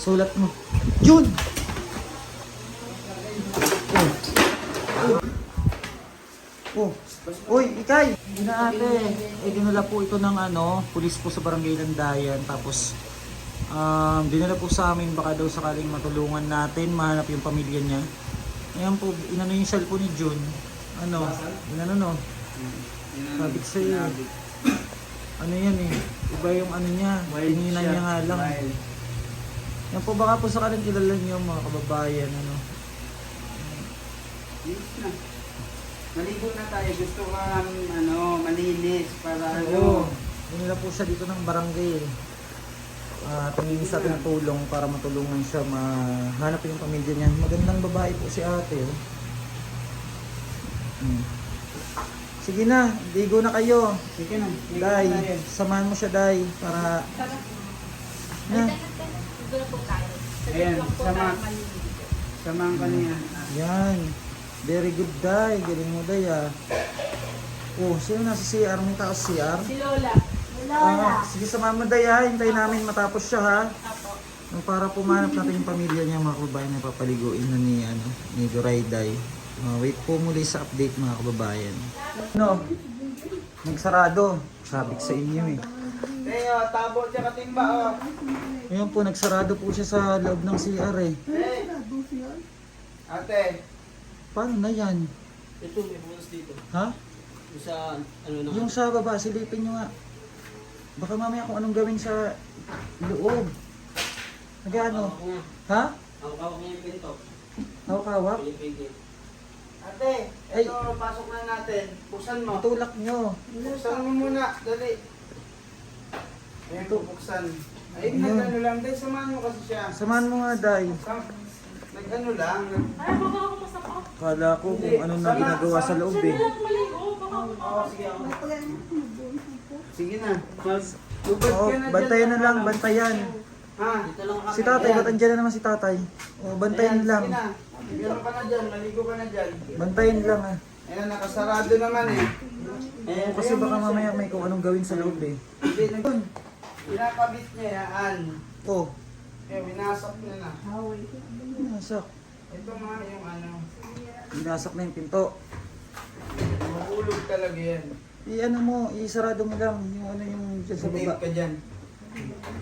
Sulat mo. Jun! Oh. Oh. Uy, ikay! Hindi na ate. Eh, dinala po ito ng ano, pulis po sa barangay Landayan. Tapos, um, dinala po sa amin baka daw sakaling matulungan natin, mahanap yung pamilya niya. Ayan po, inano yung cellphone ni Jun. Ano? Inano no? Sabi ko sa'yo. Ano yan eh. Iba yung ano niya. Tinginan niya nga lang. Yan po baka po sakaling kilala niyo mga kababayan. Ano? Yes na. Maligo na tayo. Gusto ko um, ano, malinis para Oo. ano. Dinala po siya dito ng barangay eh. Ah, tingin sa tinutulong para matulungan siya mahanap yung pamilya niya. Magandang babae po si ate. Oh. Hmm. Sige na, ligo na kayo. Sige na. ligo Day, na tayo. samahan mo siya, Day, para... Na, po tayo. Ayan, sama. Samahan ka niya. yan. Very good, Day. Galing mo, Day, ah. Oh, sino nasa CR? May tao sa CR? Si Lola. Ah, sige, samahan mo, Day, ha. Hintayin namin matapos siya, ha. Apo. Para pumanap natin yung pamilya niya, mga kababayan na papaliguin na ni, ano, ni Durayday. Uh, wait po muli sa update, mga kababayan. No, nagsarado. Sabi ko sa inyo, eh. Teo, tabo siya katimba oh. Ngayon po, nagsarado po siya sa loob ng CR, eh. Hey. Ate. Paano na yan? Ito, may bukas dito. Ha? Yung Sa, ano na. Yung sa baba, silipin nyo nga. Baka mamaya kung anong gawin sa loob. Nagano? Ha? Hawak niya yung pinto. Hawak-hawak? Ate, Ay. ito, pasok na natin. Buksan mo. Tulak nyo. Buksan mo muna. Dali. Ayan, buksan. Ay, Ayun. nag-ano lang. Day, samahan mo kasi siya. Samahan mo nga, Day. Sam- Nag-ano lang. nag- Ay, baka ako masapa. Kala ko kung ano na ginagawa sa loob, eh. Siya maligo. Baka ako Oo, sige ako. Sige na. Mag- Oh, ka na bantayan na lang, ano. bantayan. Ha? Dito lang. Si tatay, ba't andyan na naman si tatay? Oh, bantayan Ayan, lang. Sige na. Meron ka na dyan. Maligo ka na dyan. Bantayan lang ah. Ayan, nakasarado naman eh. Oo, kasi baka mamaya may kung anong gawin sa loob eh. Hindi, nag... Pinakabit niya yan. Oh, Eh, winasok niya na. binasak. Ito nga yung ano. Binasak na yung pinto. Mahulog talaga yan. I-ano mo, isarado mo lang yung ano yung dyan sa Tape baba. ka dyan.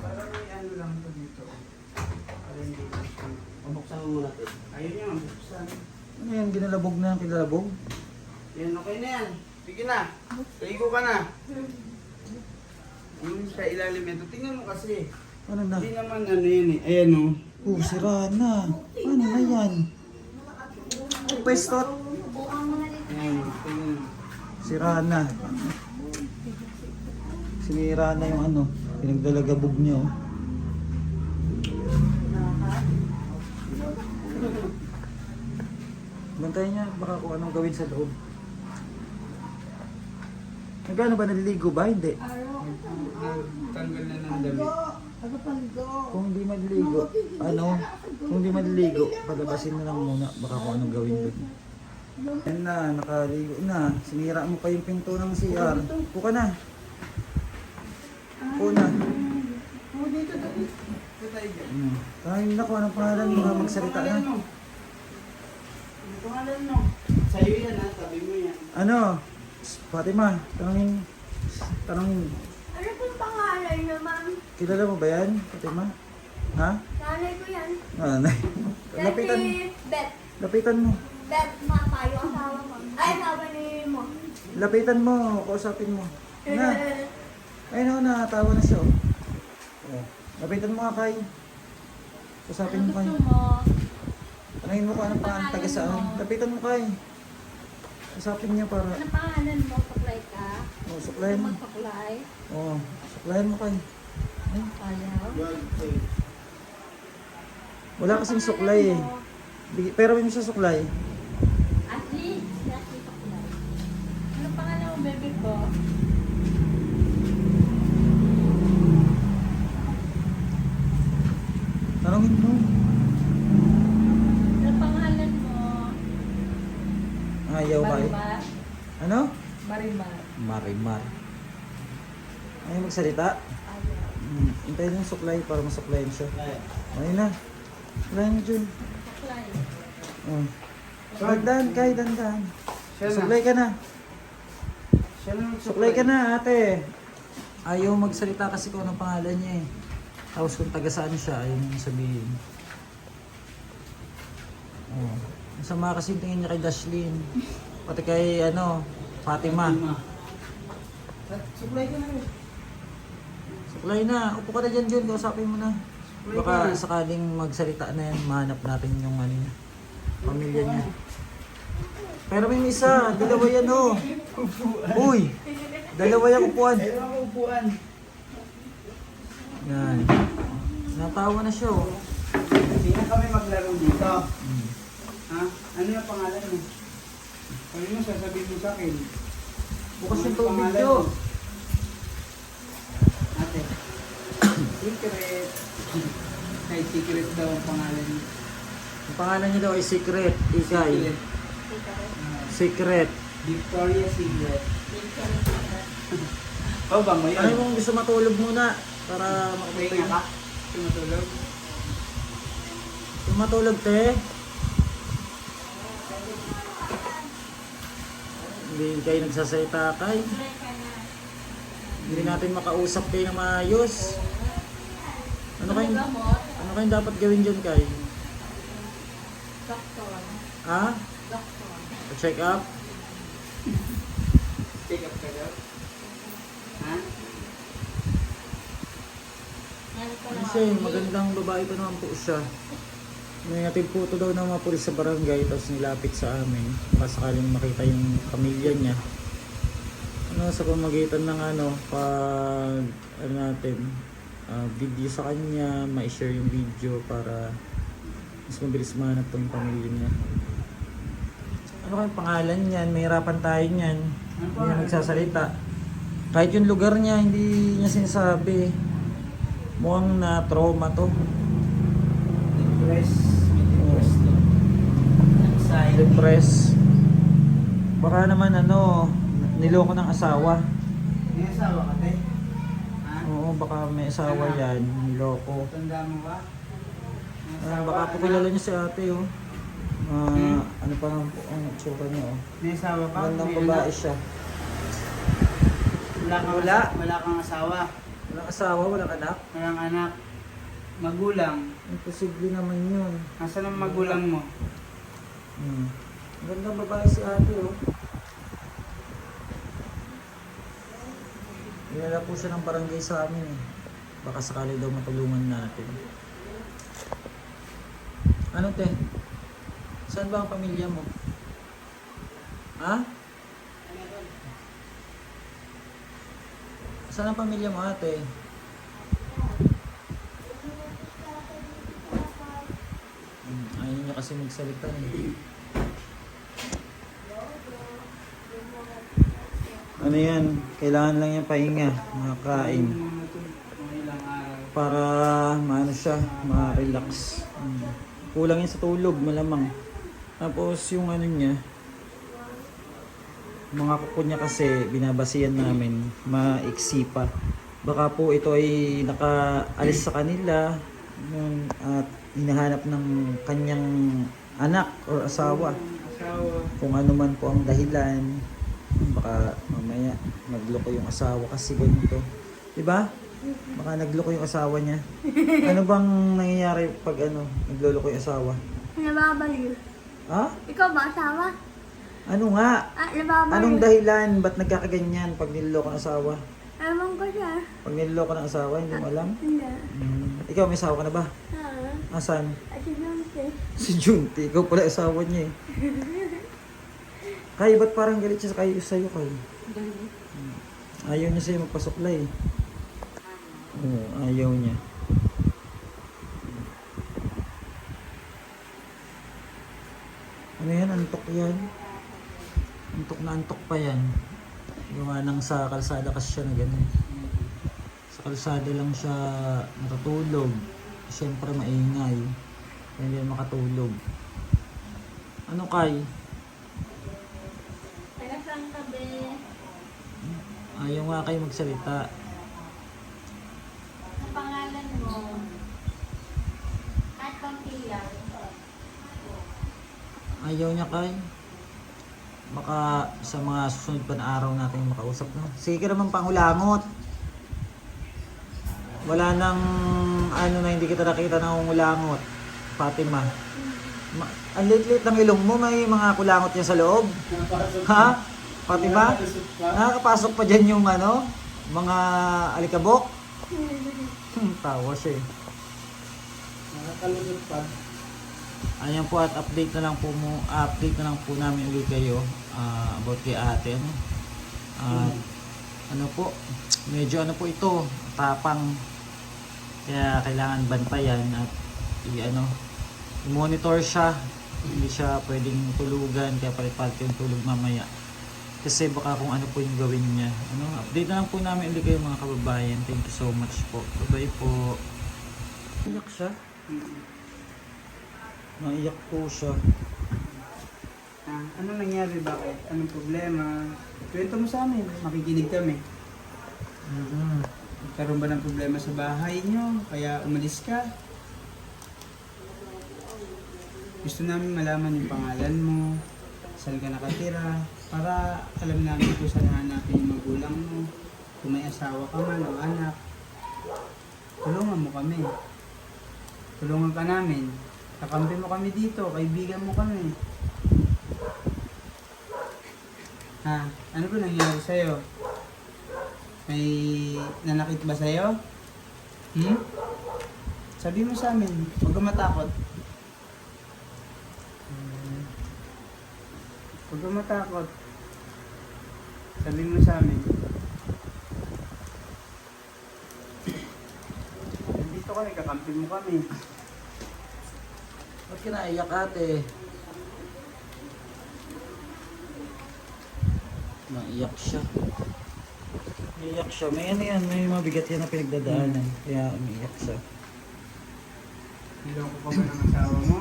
Para may ano lang to dito. Para hindi Pabuksan mo muna ito. Ayun yung buksan. Ano yan, ginalabog na yung kilalabog? Yan, okay na yan. Sige na. Ligo ka na. Yung sa ilalim ito. Tingnan mo kasi. Ano na? Hindi naman ano yun eh. Ayan o. Oh, sira na. Ano na yan? Pwestot. Ayan, tingnan. Sira na. Sinira na yung ano, pinagdalagabog niyo. Bantayan niya, baka kung anong gawin sa loob. Nagano ba naliligo ba? Hindi. Tanggal na ng damit. Kung hindi maliligo, ano, kung hindi maliligo, palabasin na lang muna, baka kung anong gawin doon. Yan na, nakaligo na. Sinira mo pa yung pinto ng CR. Puka na. Puka na. Ito tayo na kung anong pangalan mo, magsalita na. Ano pangalan mo? Sa'yo yan ha, sabi mo yan. Ano? Fatima, tanongin, tanongin, Ano niyo, ma'am? kilala mo ba yan, Fatima? Ha? Nanay ko yan. Nanay. Lapitan, Si Beth. lapitan mo. Beth, mapa, yung asawa ko. Ay, asawa ni mo. Lapitan mo, kausapin mo. Na. Ayun ako, nakatawa na siya. Oh. Oh. Lapitan mo nga kay. Kausapin mo kay. Mo. Tanungin mo kung anong pangalan taga saan. Lapitan mo kay. Kausapin niya para. Ano pangalan mo? Paklay ka? Oh, suklayan mo. Magpaklay? Oh, suklayan mo kay. Ay, Ayaw. wala kasing suklay eh. Bigi- Pero may sa suklay. Ashley. Si Ashley Paklay. Ano pangalan mo, baby ko? Tanungin mo. Ano pangalan mo? Ayaw kay. Marimar? Ano? Marimar. Marimar. Ayaw magsalita? Ayaw. Hmm, hintayin yung suklay para masuklayin siya. Ayun na. Suklayin na dyan. Saklay. Oh. Dandan, kay dandan. Suklay ka na. Suklay ka na, ate. Ayaw magsalita kasi kung anong pangalan niya eh. Tapos kung taga saan siya, ayaw niya sabihin. Oh. Masama kasi yung tingin niya kay Dashlyn. Pati kay, ano, Fatima. Suklay ka na rin. Suklay na. Upo ka na dyan, Jun. Kausapin mo na. Baka sakaling magsalita na yan, mahanap natin yung ano niya. Pamilya niya. Pero may isa, dalawa yan oh. Uy! Dalawa yung upuan. Ako upuan. Yan. Natawa na siya oh. Hindi na kami maglaro dito. Mm. Ha? Ano yung pangalan mo? Ano mo sasabihin mo sa akin? Bukas yung Ano tubig yun. mo? Ate. Secret. Ay, secret daw ang pangalan niyo. Ang pangalan niya daw ay Secret. Ikay. Secret. Ah, Secret. Victoria's Secret. Oh, ba mo Ano yun? mo gusto matulog muna? Para Okay makapatay nga ka? Tumatulog? Kung matulog te. Hindi kayo nagsasalita kay. Hindi natin makausap kayo na maayos. Ano kayong, ano kayong dapat gawin dyan kay? Doktor. Ha? Doktor. Check up? Pick up ka daw? Ha? Ano Kasi magandang babae pa naman po siya. May natin po daw ng mga pulis sa barangay tapos nilapit sa amin. Baka sakaling makita yung pamilya niya. Ano sa pamagitan ng ano pag ano natin ah, video sa kanya, ma-share yung video para mas mabilis mahanap po yung pamilya niya. Ano kayong pangalan niyan? Mahirapan tayo niyan. Hindi na nagsasalita. Kahit yung lugar niya, hindi niya sinasabi. Mukhang na trauma to. Depress. May depress to. Anxiety. Depress. Baka naman ano, niloko ng asawa. May asawa ka, baka may asawa yan, niloko. Tanda mo ba? Ah, baka ka po kilala niyo si ate oh. Ah, Hmm? ano pa ang, ang tsura niya oh. May asawa ka? Magandang May babae anak? siya. Wala kang, Wala. wala kang asawa. Walang asawa, walang anak. Walang anak. Magulang. Imposible naman yun. Nasaan ang magulang mo? Hmm. Magandang babae si ate oh. Dinala po siya ng barangay sa amin eh. Baka sakali daw matulungan natin. Ano te? Saan ba ang pamilya mo? Ha? Saan ang pamilya mo ate? Hmm, niya kasi magsalita eh. Ano yan? Kailangan lang niya pahinga, araw. Para maano siya, ma-relax. Mm. Kulang yan sa tulog, malamang. Tapos yung ano niya, mga kuko niya kasi binabasihan namin, maiksi pa. Baka po ito ay nakaalis sa kanila nung- at hinahanap ng kanyang anak or. Asawa. Kung ano man po ang dahilan, baka mamaya nagloko yung asawa kasi ganito. 'Di ba? Baka nagloko yung asawa niya. Ano bang nangyayari pag ano, nagloloko yung asawa? Nababaliw. Ha? Ikaw ba, asawa? Ano nga? Ah, nababaliw. Anong dahilan? Ba't nagkakaganyan pag niloloko ng asawa? Ewan ko siya. Pag niloloko ng asawa, hindi mo alam? Hindi. Hmm. Ikaw, may asawa ka na ba? Ah, Asan? at si Jonte. Si Junti. Ikaw pala asawa niya eh. Kay, ba't parang galit siya kayo sa'yo, Kay? Galit. Ayaw niya sa'yo magpasuklay. Oo, ayaw niya. Ano yan? Antok yan? Antok na antok pa yan. Gawa nang sa kalsada kasi siya na ganun. Sa kalsada lang siya natutulog. Siyempre maingay. Hindi makatulog. Ano kay? Ayaw nga kayo magsalita. Ang pangalan mo at pampilang. Ayaw niya kay. Baka sa mga susunod pa na araw natin makausap no. Sige ka naman pangulangot. Wala nang ano na hindi kita nakita na umulangot. Fatima. Ma- ang lit-lit ng ilong mo, may mga kulangot niya sa loob. ha? Fatima? Nakakapasok pa dyan yung ano, mga alikabok. Hmm, tawa siya eh. Nakakalusot pa. Ayan po at update na lang po mo, update na lang po namin ulit kayo ah, about kay ate ano. At ano po, medyo ano po ito, tapang kaya kailangan bantayan at i ano, i-monitor siya. Hindi siya pwedeng tulugan kaya palit-palit yung tulog mamaya. Kasi baka kung ano po yung gawin niya. Ano, update na lang po namin ulit kayo mga kababayan. Thank you so much po. Bye-bye po. Iyak siya. Naiyak po siya. Ah, ano nangyari? Bakit? Anong problema? Kwento mo sa amin. Makikinig kami. mm Nagkaroon ba ng problema sa bahay nyo? Kaya umalis ka? Gusto namin malaman yung pangalan mo, saan ka nakatira, para alam namin kung saan hanapin yung magulang mo, kung may asawa ka man o anak. Tulungan mo kami. Tulungan ka namin. Kakampi mo kami dito, kaibigan mo kami. Ha? Ano ba nangyari sa'yo? May nanakit ba sa'yo? Hmm? Sabi mo sa amin, huwag kang matakot. Huwag kang matakot. Sabi mo sa amin. Nandito kami, kakampi mo kami. Ba't ka naiyak ate? Naiyak siya. Naiyak siya. May ano yan, may mabigat yan na pinagdadaanan. Kaya umiiyak siya. Niloko ka ba ng asawa mo?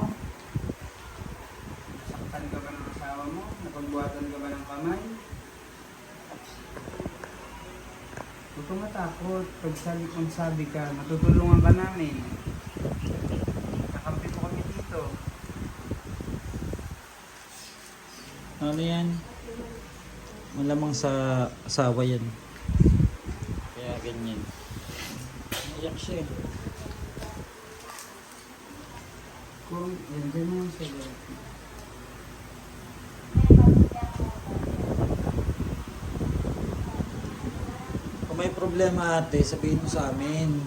Saktan ka ba ng asawa mo? Napagbuhatan ka ba ng kamay? Huwag kang matakot. Pag sabi kung sabi ka, matutulungan ka namin. Kakampi mo kami dito. Ano yan? Malamang sa asawa yan. Kaya ganyan. Naiyak siya eh. Kung, yan, dyan mo sa Kung may problema ate, sabihin mo sa amin.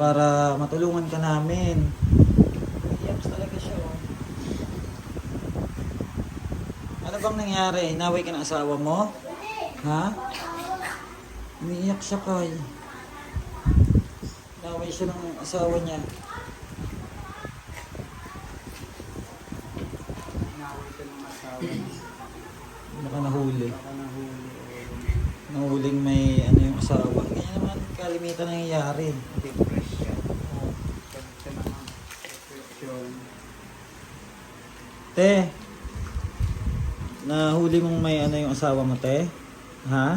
Para matulungan ka namin. Naiyak talaga siya oh. Ano bang nangyari? Inaway ka ng asawa mo? Ha? Umiiyak siya kay. Inaway siya ng asawa niya. Inaway ka ng asawa mo. Baka nahuli. Baka nahuli o Nahuling may ano yung asawa. Ganyan naman kalimitan nangyayari. depression. Ka naman, depression. Te, nahuli mong may ano yung asawa mo, te? Ha?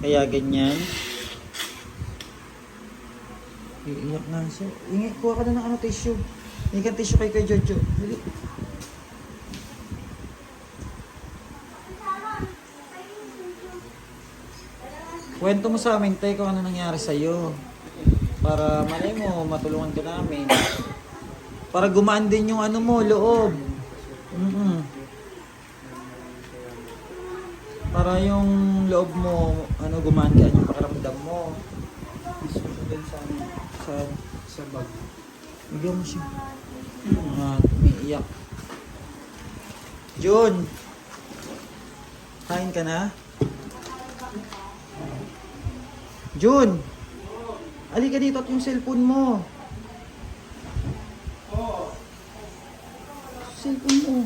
Kaya ganyan? Iiyak na siya. Ingi, kuha ka na ng ano, tissue. Hindi ka tissue kay kay Jojo. Dali. Kwento mo sa amin, te, kung ano nangyari sa'yo. Para malay mo, matulungan ka namin. Para gumaan din yung ano mo, loob. mm Para yung loob mo, ano, gumaan ka yung pakiramdam mo. Din sa. Sa, Sa bag. bigyan mo siya. Ah, umiiyak. Jun! Kain ka na? Jun! Alika dito at yung cellphone mo. Cellphone mo.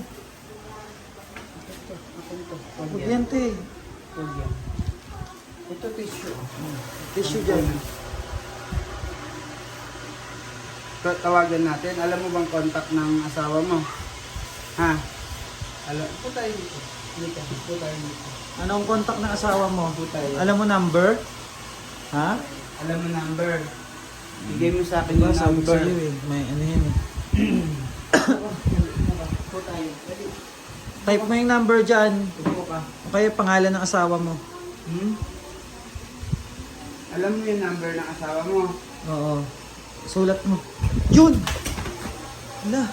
Huwag yan, te. Huwag yan. Ito tissue. Tissue dyan. Ta- Tawagan natin. Alam mo bang contact ng asawa mo? Ha? Alam, po tayo dito. Dito, po tayo dito. Anong contact ng asawa mo? Po tayo. Alam mo number? Ha? Alam mo number. Bigay mo sa akin yung number. Sabi ko sa'yo eh. May ano yan eh. Type mo yung number dyan. Upo ka. O kaya pangalan ng asawa mo. Hmm? Alam mo yung number ng asawa mo? Oo. Sulat mo. Yun! Ala.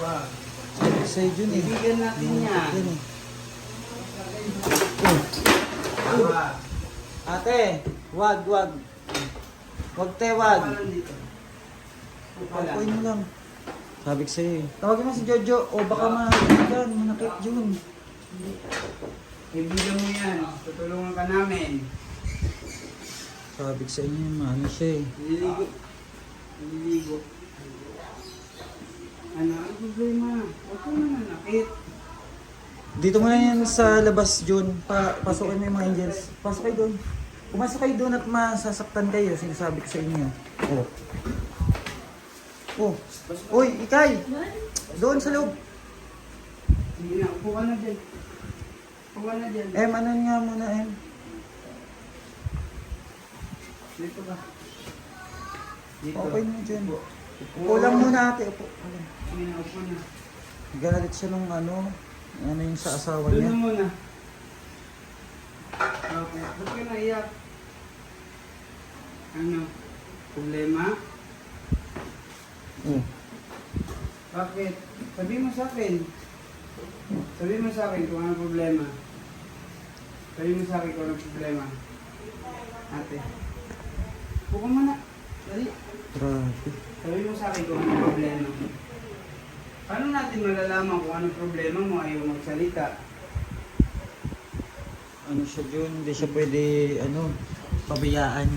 Wow. Sa'yo yun eh. Ibigan natin yan. Yan eh. Oh. Ah. Ate, wag, wag. Wag te, wag. Papuin mo lang. Sabi ko sa'yo eh. Tawagin mo si Jojo. O baka ma-kan, manakit Jun. Ibigan mo yan. Tutulungan ka namin. Sabi ko sa inyo, ano siya eh. Nililigo. Nililigo. Ano? Ano problema? Huwag ka na nanakit. Dito mo na yan sa labas, Jun. Pa pasukin mo yung mga angels. Pasok kayo doon. Pumasok kayo doon at masasaktan kayo. Sinasabi ko sa inyo. Oh. Oh. Uy, Ikay! Doon sa loob. Sige na, upo ka na dyan. Upo ka na dyan. Em, ano nga muna, Em? Dito ka. Dito. Okay mo dyan. Upo lang muna, ate. Upo. Galit siya nung ano, ano yung sa asawa Doon niya. na muna. Okay. Ba't ka naiyak? Ano? Problema? Oh. Bakit? Sabi mo sa akin. Sabi mo sa akin kung ano problema. Sabi mo sa akin kung ano problema. Ate. Upo ka muna. Dali. Grabe. Sabi mo sa akin kung ano problema. Paano natin malalaman kung ano problema mo ayaw magsalita? Ano siya, Jun? Hindi siya pwede, ano, pabayaan.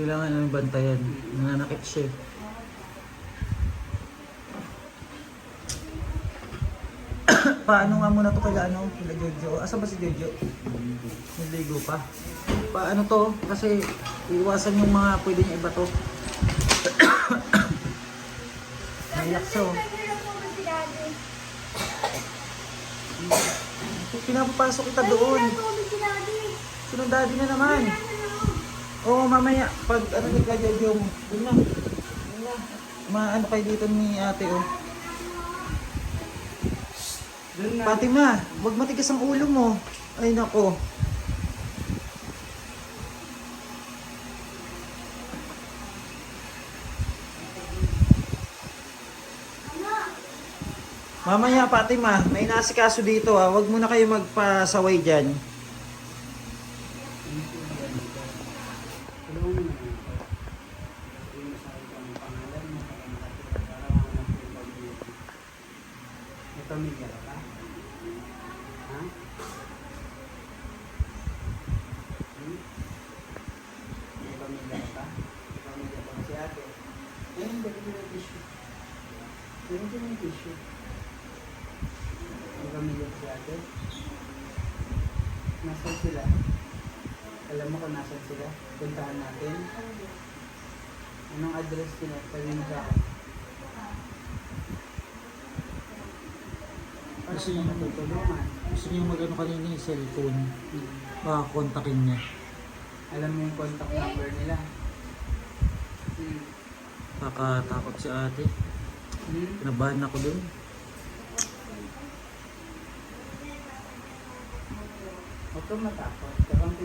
Kailangan ano bantayan. Nananakit siya. Paano nga muna to kila ano, kila Jojo? Asa ba si Jojo? Naligo pa. Paano to? Kasi iwasan yung mga pwede niya iba to. Siya oh. Pinapapasok kita doon. Sunod daddy na naman. Oo, mamaya. Pag ano ni ka Jojo mo. Doon na. Doon na. Maano kayo dito ni ate oh. Doon na. Fatima, wag matigas ang ulo mo. Ay nako. Mamaya Fatima, may nasikaso dito ah. Wag muna kayo magpasaway diyan. Tulungan mo naman ako. Sabi mo sa akin kung ano pangalan mo, kung ano nakatira, para mahanap ko yung pag-ibig. May pamilya ka ba? Ha? Hmm? May pamilya ka ba? May pamilya ka ba si ate? Ayun, dali mo yung tissue. Dali mo yung tissue. Ka ate? Nasaan sila? Alam mo kung nasan sila? Puntahan natin. Anong address nila? Akin. Para Gusto sa niyo- matutulungan. Gusto niyo magano kanina yung cellphone. Hmm. Baka kontakin niya. Alam mo yung contact number nila. Hmm. Kakatakot si ate. Hmm? Kinabahan ako dun. Huwag kang matakot. Kakampi